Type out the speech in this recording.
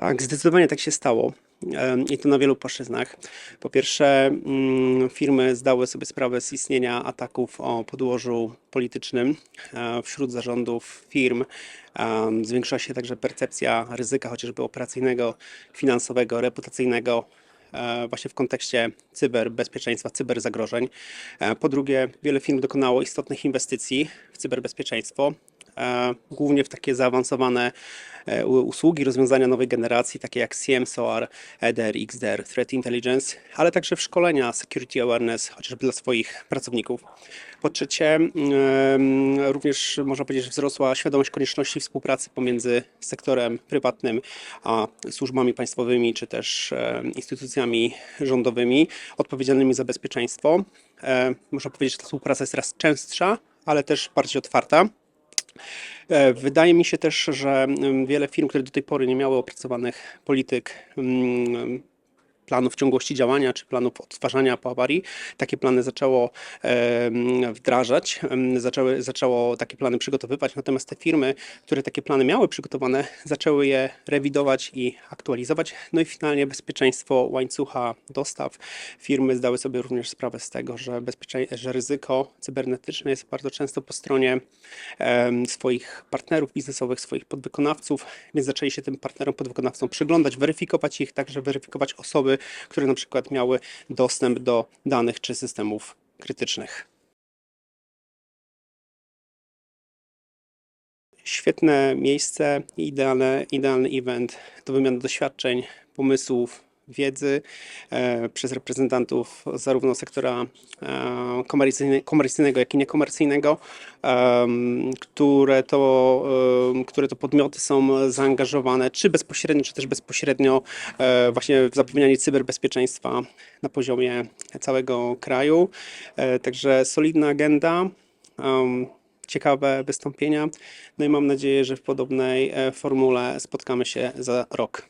Tak, zdecydowanie tak się stało. I to na wielu płaszczyznach. Po pierwsze, mm, firmy zdały sobie sprawę z istnienia ataków o podłożu politycznym e, wśród zarządów firm. Zwiększyła się także percepcja ryzyka, chociażby operacyjnego, finansowego, reputacyjnego, e, właśnie w kontekście cyberbezpieczeństwa, cyberzagrożeń. E, Po drugie, wiele firm dokonało istotnych inwestycji w cyberbezpieczeństwo, głównie w takie zaawansowane e, usługi, rozwiązania nowej generacji, takie jak CM, SOAR, EDR, XDR, Threat Intelligence, ale także w szkolenia Security Awareness, chociażby dla swoich pracowników. Po trzecie, em, również można powiedzieć, że wzrosła świadomość konieczności współpracy pomiędzy sektorem prywatnym a służbami państwowymi, czy też e, instytucjami rządowymi odpowiedzialnymi za bezpieczeństwo. E, Można powiedzieć, że ta współpraca jest coraz częstsza, ale też bardziej otwarta. E, Wydaje mi się też, że mm, wiele firm, które do tej pory nie miały opracowanych polityk, mm, planów ciągłości działania czy planów odtwarzania po awarii, takie plany zaczęło wdrażać, zaczęły, zaczęło takie plany przygotowywać, natomiast te firmy, które takie plany miały przygotowane, zaczęły je rewidować i aktualizować. No i finalnie bezpieczeństwo łańcucha dostaw. Firmy zdały sobie również sprawę z tego, że, że ryzyko cybernetyczne jest bardzo często po stronie swoich partnerów biznesowych, swoich podwykonawców, więc zaczęli się tym partnerom, podwykonawcom przyglądać, weryfikować ich, także weryfikować osoby, które na przykład miały dostęp do danych czy systemów krytycznych. Świetne miejsce, idealne, idealny event do wymiany doświadczeń, pomysłów, wiedzy e, przez reprezentantów zarówno sektora e, komercyjne, komercyjnego, jak i niekomercyjnego, które to, które to podmioty są zaangażowane, czy bezpośrednio, czy też bezpośrednio e, właśnie w zapewnianie cyberbezpieczeństwa na poziomie całego kraju. Także solidna agenda. ciekawe wystąpienia. No i mam nadzieję, że w podobnej formule spotkamy się za rok.